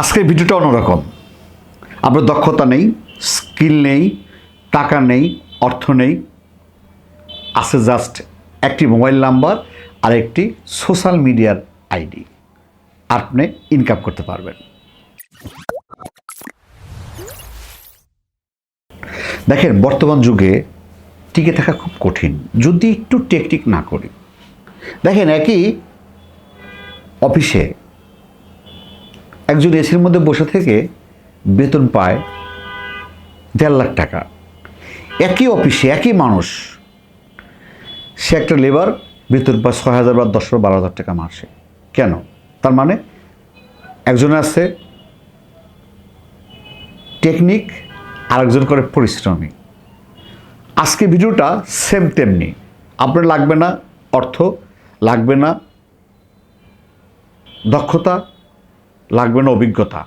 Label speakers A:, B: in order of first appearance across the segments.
A: আজকের ভিডিওটা অন্যরকম। আপনার দক্ষতা নেই, স্কিল নেই, টাকা নেই, অর্থ নেই। আছে জাস্ট একটি মোবাইল নাম্বার আর একটি সোশ্যাল মিডিয়ার আইডি। আপনি ইনকাম করতে পারবেন। দেখেন, বর্তমান যুগে টিকে থাকা খুব কঠিন। যদি একটু টেকটিক না করি। দেখেন, একই অফিসে একজন এসির মধ্যে বসে থেকে বেতন পায় দেড় লাখ টাকা। একই অফিসে একই মানুষ। সে একটা লেবার বেতন পায় ছয় হাজার বা দশ বারো হাজার টাকা মাসে। কেন? তার মানে একজন আছে টেকনিক আরেকজন করে পরিশ্রমী। আজকে ভিডিওটা সেম তেমনি। আপনার লাগবে না অর্থ, লাগবে না দক্ষতা লাগবে না অভিজ্ঞতা।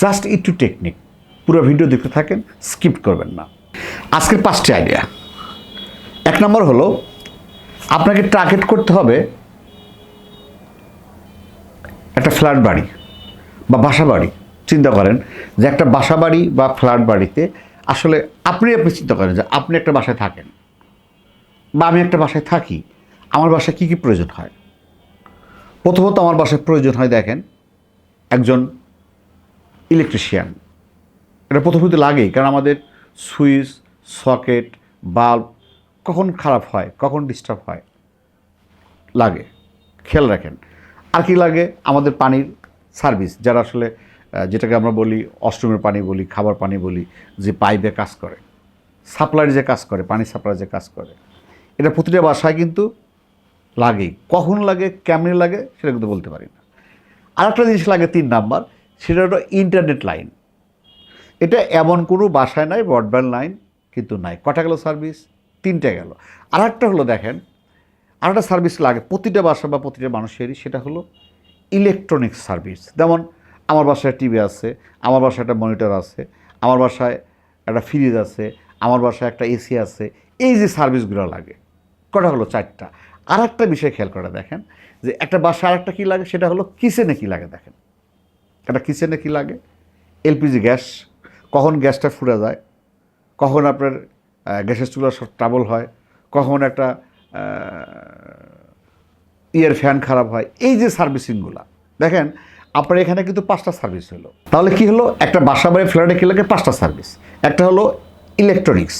A: জাস্ট একটু টেকনিক পুরো ভিডিও দেখতে থাকেন স্কিপ করবেন না। আজকের পাঁচটি আইডিয়া এক নম্বর হলো, আপনাকে টার্গেট করতে হবে একটা ফ্ল্যাট বাড়ি বা বাসা বাড়ি। চিন্তা করেন যে একটা বাসা বাড়ি বা ফ্ল্যাট বাড়িতে আসলে আপনি আপনি চিন্তা করেন যে আপনি একটা বাসায় থাকেন বা আমি একটা বাসায় থাকি। আমার বাসায় কী কী প্রয়োজন হয়? প্রথমত আমার বাসায় প্রয়োজন হয়, দেখেন একজন ইলেকট্রিশিয়ান এটা প্রথমত লাগেই, কারণ আমাদের সুইচ, সকেট, বাল্ব কখন খারাপ হয়, কখন ডিস্টার্ব হয়, লাগে। খেয়াল রাখেন। আর কি লাগে? আমাদের পানির সার্ভিস যারা আসলে যেটাকে আমরা বলি অষ্টমের পানি বলি, খাবার পানি বলি, যে পাইপে কাজ করে। সাপ্লাইয়ের যে কাজ করে, পানি সাপ্লাই যে কাজ করে। এটা প্রতিটা বাসায় কিন্তু লাগেই। কখন লাগে, কেমনে লাগে, সেটা কিন্তু বলতে পারি না। আর একটা জিনিস লাগে তিন নাম্বার, সেটা হলো ইন্টারনেট লাইন এটা এমন কোনো বাসায় নাই ব্রডব্যান্ড লাইন কিন্তু নাই। কটা গেল সার্ভিস তিনটে গেল। আর একটা হলো দেখেন আর একটা সার্ভিস লাগে প্রতিটা বাসা বা প্রতিটা মানুষেরই, সেটা হলো ইলেকট্রনিক্স সার্ভিস যেমন আমার বাসায় টিভি আছে, আমার বাসায় একটা মনিটর আছে, আমার বাসায় একটা ফ্রিজ আছে, আমার বাসায় একটা এসি আছে, এই যে সার্ভিসগুলো লাগে, কটা হলো চারটা? আর একটা বিষয় খেয়াল করে দেখেন, যে একটা বাসা আর একটা কী লাগে? সেটা হলো কিচেনে কী লাগে দেখেন। একটা কিচেনে কী লাগে? এলপিজি গ্যাস, কখন গ্যাসটা ফুরে যায়, কখন আপনার গ্যাসের চুলা ট্রাবল হয়, কখন একটা ইয়ার ফ্যান খারাপ হয়, এই যে সার্ভিসিংগুলো দেখেন, আপনার এখানে কিন্তু পাঁচটা সার্ভিস হলো তাহলে কি হলো? একটা বাসা বাড়ি ফ্ল্যাটে কি লাগে? পাঁচটা সার্ভিস একটা হলো ইলেকট্রনিক্স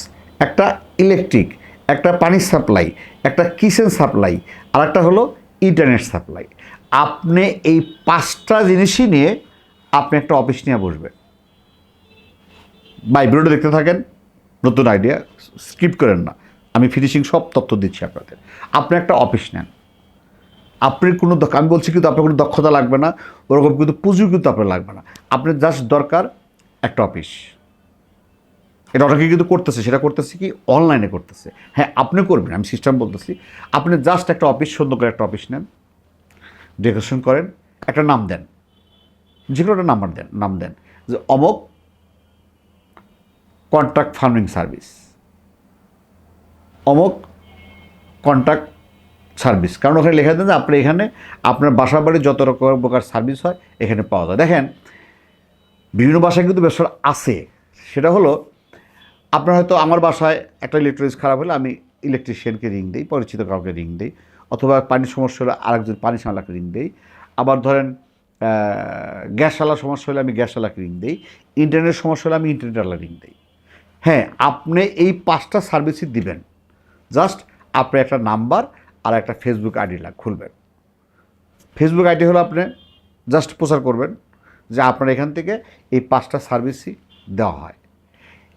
A: একটা ইলেকট্রিক একটা পানির সাপ্লাই, একটা কিচেন সাপ্লাই আর একটা হলো ইন্টারনেট সাপ্লাই আপনি এই পাঁচটা জিনিসই নিয়ে আপনি একটা অফিস নিয়ে বসবেন। বাই দেখতে থাকেন, নতুন আইডিয়া স্কিপ করেন না। আমি ফিনিশিং সব তথ্য দিচ্ছি আপনাদের। আপনি একটা অফিস নেন। আপনার কোনো আমি বলছি কিন্তু আপনার কোনো দক্ষতা লাগবে না, ওরকম কিন্তু পুঁজিও কিন্তু আপনার লাগবে না। আপনার জাস্ট দরকার একটা অফিস এটা অনেকে কিন্তু করতেছে, সেটা করতেছে কি অনলাইনে করতেছে। হ্যাঁ আপনি করবেন, আমি সিস্টেম বলতেছি। আপনি জাস্ট একটা অফিস সুন্দর করে একটা অফিস নেন ডেকোরেশন করেন, একটা নাম দেন। যে কোনো একটা নাম্বার দেন, নাম দেন। যে অমক কন্ট্রাক্ট ফার্মিং সার্ভিস অমক কন্ট্রাক্ট সার্ভিস কারণ ওখানে লেখা দেন যে আপনি এখানে, আপনার বাসা বাড়ি যত রকম প্রকার সার্ভিস হয়, এখানে পাওয়া যায়। দেখেন, বিভিন্ন বাসায় কিন্তু ব্যবসা আছে। সেটা হলো আপনার হয়তো আমার বাসায় একটা ইলেকট্রনিক্স খারাপ হলে আমি ইলেকট্রিশিয়ানকে রিং দিই, পরিচিত কাউকে রিং দিই, অথবা পানির সমস্যা হলে আরেকজন পানি সামলাকে রিং দিই। আবার ধরেন গ্যাসওয়ালা সমস্যা হলে আমি গ্যাসওয়ালাকে রিং দিই ইন্টারনেট সমস্যা হলে আমি ইন্টারনেটওয়ালা রিং দিই। হ্যাঁ আপনি এই পাঁচটা সার্ভিসই দিবেন। জাস্ট আপনি একটা নাম্বার আর একটা ফেসবুক আইডি লাগ খুলবেন। ফেসবুক আইডি হলো আপনি জাস্ট প্রচার করবেন যে আপনার এখান থেকে এই পাঁচটা সার্ভিসই দেওয়া হয়।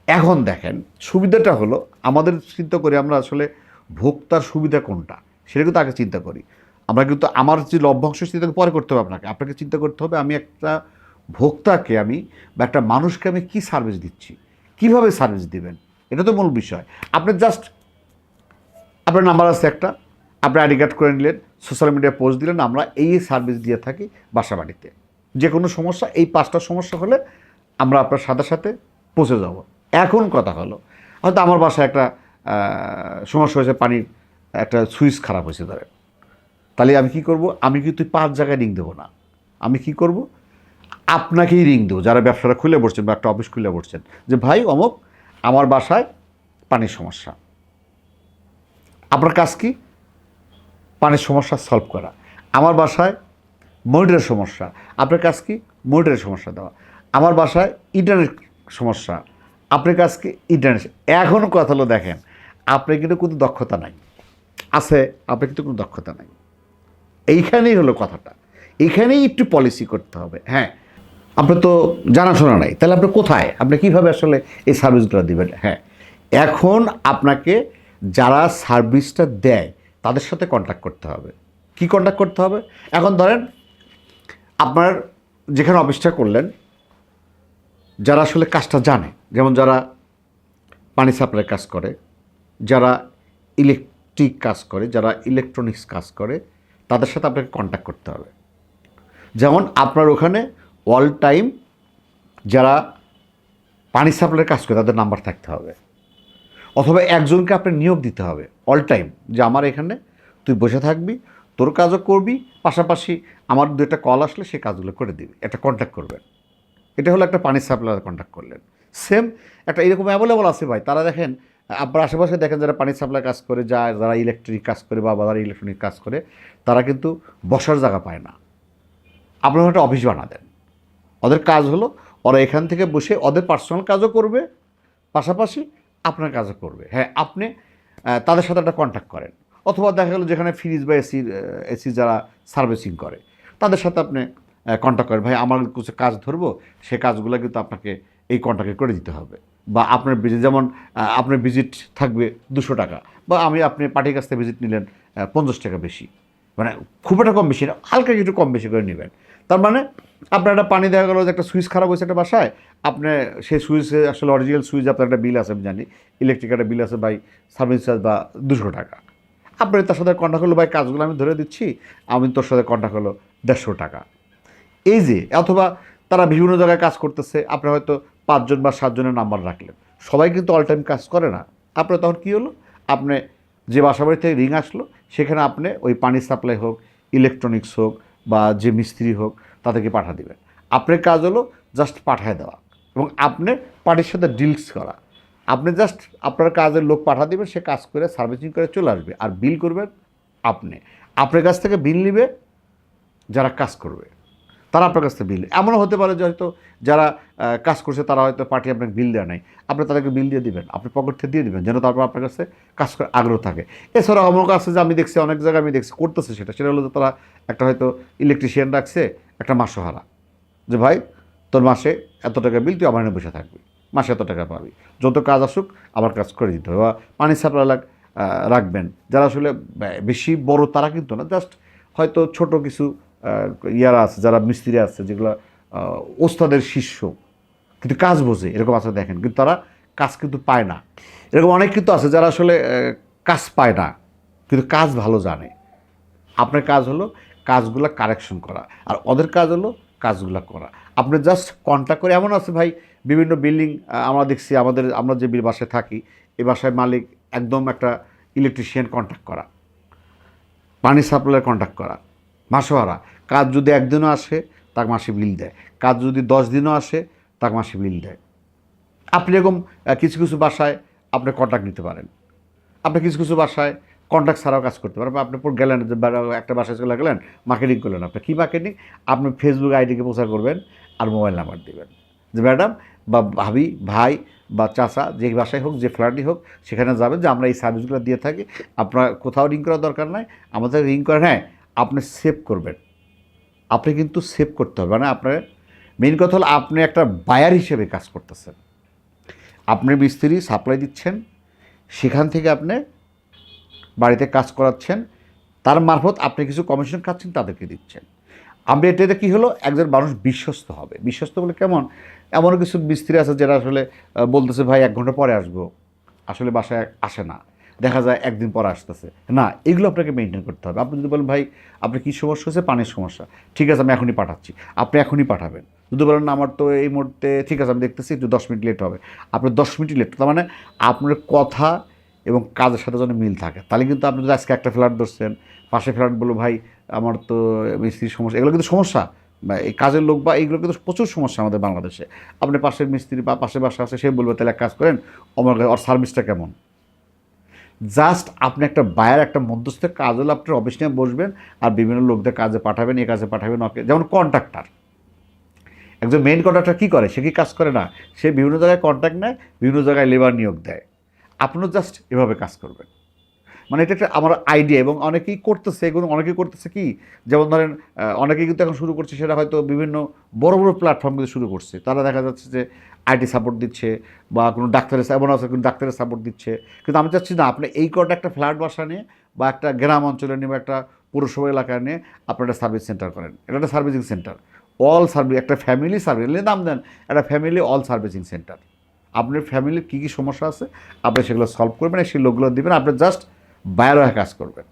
A: এখন দেখেন, সুবিধাটা হলো আমাদের চিন্তা করি আমরা আসলে ভোক্তার সুবিধা কোনটা, সেটা কিন্তু আগে চিন্তা করি। আমরা কিন্তু আমার যে লভ্যাংশ, সেটা পরে করতে হবে আপনাকে। আপনাকে চিন্তা করতে হবে, আমি একটা ভোক্তাকে আমি বা একটা মানুষকে আমি কী সার্ভিস দিচ্ছি? কীভাবে সার্ভিস দিবেন? এটা তো মূল বিষয়। আপনি জাস্ট আপনার নাম্বার আছে একটা, আপনি আইডি কার্ড করে নিলেন সোশ্যাল মিডিয়ায় পোস্ট দিলেন, আমরা এই সার্ভিস দিয়ে থাকি বাসা বাড়িতে। যে কোনো সমস্যা, এই পাঁচটা সমস্যা হলে আমরা আপনার সাথে সাথে পৌঁছে যাব। এখন কথা হলো। হয়তো আমার বাসায় একটা সমস্যা হয়েছে, পানির একটা সুইচ খারাপ হয়েছে ধরেন। তাহলে আমি কি করব? আমি কিন্তু পাঁচ জায়গায় রিং দেবো না? আমি কি করব? আপনাকেই রিং দেবো। যারা ব্যবসাটা খুলে পড়ছেন বা একটা অফিস খুলে পড়ছেন যে ভাই অমুক, আমার বাসায় পানির সমস্যা। আপনার কাজ কি? পানির সমস্যা সলভ করা। আমার বাসায় মনিটরের সমস্যা। আপনার কাজ কি? মনিটরের সমস্যা দেওয়া। আমার বাসায় ইন্টারনেট সমস্যা। আপনার কাজ কি ইন্টারনেট এখনও কথা হলো দেখেন, আপনার কিন্তু কোনো দক্ষতা নাই। আছে, আপনার কিন্তু কোনো দক্ষতা নাই। এইখানেই হলো কথাটা। এইখানেই একটু পলিসি করতে হবে। হ্যাঁ আপনার তো জানাশোনা নাই। তাহলে আপনি কোথায়? আপনি কীভাবে আসলে এই সার্ভিসগুলো দেবেন? হ্যাঁ এখন আপনাকে যারা সার্ভিসটা দেয়, তাদের সাথে কন্ট্যাক্ট করতে হবে। কি কন্ট্যাক্ট করতে হবে? এখন ধরেন, আপনার যেখানে অফিসটা করলেন, যারা আসলে কাজটা জানে যেমন যারা পানি সাপ্লাই কাজ করে, যারা ইলেকট্রিক কাজ করে, যারা ইলেকট্রনিক্স কাজ করে, তাদের সাথে আপনাকে কন্ট্যাক্ট করতে হবে। যেমন আপনার ওখানে অল টাইম যারা পানি সাপ্লাইয়ের কাজ করে, তাদের নাম্বার থাকতে হবে। অথবা একজনকে আপনার নিয়োগ দিতে হবে অল টাইম যে আমার এখানে তুই বসে থাকবি, তোর কাজও করবি, পাশাপাশি আমার দু একটা কল আসলে সে কাজগুলো করে দিবি। একটা কন্ট্যাক্ট করবেন। এটা হলো একটা পানি সাপ্লাইয়ের কন্ট্যাক্ট করলেন। সেম একটা এরকম অ্যাভেলেবল আছে ভাই। তারা দেখেন আপনার আশেপাশে দেখেন যারা পানি সাপ্লাই কাজ করে, যা যারা ইলেকট্রিক কাজ করে বা যারা ইলেকট্রনিক কাজ করে, তারা কিন্তু বসার জায়গা পায় না। আপনার একটা অফিস বানা দেন। ওদের কাজ হলো, ওরা এখান থেকে বসে ওদের পার্সোনাল কাজও করবে, পাশাপাশি আপনার কাজও করবে। হ্যাঁ আপনি তাদের সাথে একটা কন্ট্যাক্ট করেন। অথবা দেখা গেলো যেখানে ফ্রিজ বা এসির এসি যারা সার্ভিসিং করে, তাদের সাথে আপনি কন্ট্যাক্ট করেন। ভাই, আমার কিছু কাজ ধরবো, সে কাজগুলো কিন্তু আপনাকে এই কন্ট্যাক্টে করে দিতে হবে। বা আপনার যেমন আপনার ভিজিট থাকবে দুশো টাকা, বা আমি, আপনি পার্টির কাছ থেকে ভিজিট নিলেন পঞ্চাশ টাকা বেশি। মানে খুব একটা কম বেশি না, হালকা কিছু কম বেশি করে নেবেন। তার মানে আপনার একটা পানি দেখা গেলো যে একটা সুইচ খারাপ হয়েছে একটা বাসায়, আপনি সেই সুইচে আসলে অরিজিনাল সুইচ, আপনার একটা বিল আছে, আমি জানি ইলেকট্রিক একটা বিল আছে বাই সার্ভিস চার্জ বা দুশো টাকা। আপনি তার সাথে কন্ট্যাক্ট হলো ভাই, কাজগুলো আমি ধরে দিচ্ছি, আমি তোর সাথে কন্ট্যাক্ট হলো দেড়শো টাকা। এই যে, অথবা তারা বিভিন্ন জায়গায় কাজ করতেছে, আপনি হয়তো পাঁচজন বা সাতজনের নাম্বার রাখলেন। সবাই কিন্তু অল টাইম কাজ করে না। আপনার তখন কী হলো? আপনি যে বাসাবাড়ি থেকে রিং আসলো, সেখানে আপনি ওই পানি সাপ্লাই হোক ইলেকট্রনিক্স হোক বা যে মিস্ত্রি হোক, তাদেরকে পাঠা দিবেন। আপনার কাজ হলো জাস্ট পাঠায় দেওয়া এবং আপনি পার্টির সাথে ডিলস করা। আপনি জাস্ট আপনার কাজের লোক পাঠা দিবেন, সে কাজ করে সার্ভিসিং করে চলে আসবে। আর বিল করবেন আপনি। আপনার কাছ থেকে বিল নিবে যারা কাজ করবে। তারা আপনার কাছ থেকে বিল এমনও হতে পারে যে হয়তো যারা কাজ করছে তারা হয়তো পার্টি আপনাকে বিল দেওয়া নাই। আপনি তাদেরকে বিল দিয়ে দিবেন। আপনি পকেট থেকে দিয়ে দিবেন যেন তারপর আপনার কাছে কাজ করার আগ্রহ থাকে। এছাড়া আমার কাছে যে আমি দেখছি, অনেক জায়গায় আমি দেখছি, করতেছে সেটা। সেটা হলো যে তারা একটা হয়তো ইলেকট্রিশিয়ান রাখছে, একটা মাসোহারা যে ভাই, তোর মাসে এত টাকা বিল, তুই আমার বসে থাকবি। মাসে এত টাকা পাবি। যত কাজ আসুক, আমার কাজ করে দিতে হবে। বা পানি সাপ্লাই রাখবেন। যারা আসলে বেশি বড় তারা কিন্তু না, জাস্ট হয়তো ছোট কিছু ইয়ারা আছে, যারা মিস্ত্রি আছে, যেগুলো ওস্তাদের শিষ্য। কিন্তু কাজ বোঝে, এরকম আছে দেখেন, কিন্তু তারা কাজ কিন্তু পায় না। এরকম অনেক কিন্তু আছে যারা আসলে কাজ পায় না, কিন্তু কাজ ভালো জানে। আপনার কাজ হলো কাজগুলো কারেকশন করা, আর ওদের কাজ হলো কাজগুলো করা। আপনি জাস্ট কন্ট্যাক্ট করে, এমন আছে ভাই, বিভিন্ন বিল্ডিং আমরা দেখছি, আমাদের, আমরা যে বাসায় থাকি, এ বাসায় মালিক একদম একটা ইলেকট্রিশিয়ান কন্ট্যাক্ট করা, পানি সাপ্লাইয়ের কন্ট্যাক্ট করা। মাসোহারা কাজ যদি একদিনও আসে তাকে মাসে বিল দেয়। কাজ যদি দশ দিনও আসে তাকে মাসে বিল দেয়। আপনি এরকম কিছু কিছু বাসায় আপনি কন্ট্যাক্ট নিতে পারেন। আপনি কিছু কিছু বাসায় কন্ট্যাক্ট ছাড়াও কাজ করতে পারেন। আপনি গেলেন একটা বাসায় চলে গেলেন মার্কেটিং করলেন আপনি। কী মার্কেটিং আপনি ফেসবুক আইডিকে প্রচার করবেন আর মোবাইল নাম্বার দেবেন। যে ম্যাডাম বা ভাবি, ভাই বা চাচা, যে বাসায় হোক, যে ফ্ল্যাটই হোক, সেখানে যাবেন যে আমরা এই সার্ভিসগুলো দিয়ে থাকি। আপনার কোথাও রিং করার দরকার নাই। আমাদের রিং করেন হ্যাঁ আপনি সেভ করবেন। আপনি কিন্তু সেভ করতে হবে। মানে আপনার মেন কথা হলো আপনি একটা বায়ার হিসেবে কাজ করতেছেন। আপনি মিস্ত্রি সাপ্লাই দিচ্ছেন, সেখান থেকে আপনি বাড়িতে কাজ করাচ্ছেন, তার মারফত আপনি কিছু কমিশন খাচ্ছেন, তাদেরকে দিচ্ছেন। আমি এটাতে কী হলো? একজন মানুষ বিশ্বস্ত হবে। বিশ্বস্ত বলে কেমন? এমনও কিছু মিস্ত্রি আছে যারা আসলে বলতেছে, ভাই, এক ঘণ্টা পরে আসব। আসলে বাসায় আসে না। দেখা যায় একদিন পরে আসতেছে। না, এগুলো আপনাকে মেনটেন করতে হবে। আপনি যদি বলেন, ভাই, আপনার কী সমস্যা হচ্ছে পানির সমস্যা। ঠিক আছে, আমি এখনই পাঠাচ্ছি। আপনি এখনই পাঠাবেন। যদি বলেন, আমার তো এই মুহূর্তে, ঠিক আছে, আমি দেখতেছি একটু দশ মিনিট লেট হবে। আপনার দশ মিনিট লেট তার মানে আপনার কথা এবং কাজের সাথে যেন মিল থাকে। তাহলে কিন্তু আপনি যদি আজকে একটা ফ্ল্যাট ধরছেন, পাশে ফ্ল্যাট বলো ভাই, আমার তো মিস্ত্রির সমস্যা। এগুলো কিন্তু সমস্যা। বা এই কাজের লোক বা এইগুলো কিন্তু প্রচুর সমস্যা আমাদের বাংলাদেশে। আপনি পাশের মিস্ত্রি বা পাশের বাসা আছে, সে বলবে, তাহলে এক কাজ করেন, আমার ওর সার্ভিসটা কেমন? জাস্ট আপনি একটা বায়ার একটা মধ্যস্থ কাজ হলে আপনার অফিস নিয়ে বসবেন আর বিভিন্ন লোকদের কাজে পাঠাবেন, এ কাজে পাঠাবেন, ওকে, যেমন কন্ট্রাক্টর একজন মেন কন্ট্রাক্টর কী করে? সে কি কাজ করে না? সে বিভিন্ন জায়গায় কন্ট্রাক্ট নেয়, বিভিন্ন জায়গায় লেবার নিয়োগ দেয়। আপনিও জাস্ট এভাবে কাজ করবেন। মানে এটা একটা আমার আইডিয়া এবং অনেকেই করতেছে, এগুলো অনেকেই করতেছে কি? যেমন ধরেন অনেকেই কিন্তু এখন শুরু করছে, সেটা হয়তো বিভিন্ন বড় বড় প্ল্যাটফর্ম কিন্তু শুরু করছে। তারা দেখা যাচ্ছে যে আইটি সাপোর্ট দিচ্ছে বা কোনো ডাক্তারের এমন আছে কোনো ডাক্তারের সাপোর্ট দিচ্ছে। কিন্তু আমি চাচ্ছি না, আপনি এই কটা একটা ফ্ল্যাট বাসা নিয়ে বা একটা গ্রাম অঞ্চলে নিয়ে বা একটা পৌরসভা এলাকায় নিয়ে আপনার একটা সার্ভিস সেন্টার করেন। এটা একটা সার্ভিসিং সেন্টার। অল সার্ভিস একটা ফ্যামিলি সার্ভিস নাম দেন, একটা ফ্যামিলি অল সার্ভিসিং সেন্টার। আপনার ফ্যামিলির কী কী সমস্যা আছে, আপনি সেগুলো সলভ করবেন, সেই লোকগুলো দেবেন, আপনি জাস্ট বাইরে কাজ করবেন।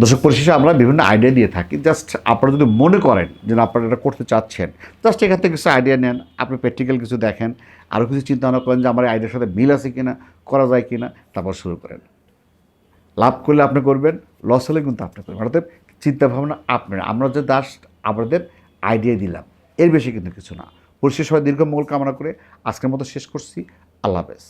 A: দর্শক পরিশেষে আমরা বিভিন্ন আইডিয়া দিয়ে থাকি। জাস্ট আপনারা যদি মনে করেন যে আপনারা এটা করতে চাচ্ছেন জাস্ট এখান থেকে কিছু আইডিয়া নেন, আপনি প্র্যাকটিক্যাল কিছু দেখেন আরও কিছু চিন্তা ভাবনা করেন যে আমার আইডিয়ার সাথে মিল আছে কিনা, করা যায় কিনা, তারপর শুরু করেন। লাভ করলে আপনি করবেন লস হলে কিন্তু আপনি করবেন। অর্থাৎ চিন্তা ভাবনা আপনার, আমরা যে দাস আমাদের আইডিয়া দিলাম, এর বেশি কিন্তু কিছু না। পরিশেষ সবাই দীর্ঘ মঙ্গল কামনা করে আজকের মতো শেষ করছি। আল্লাহ হাফেজ।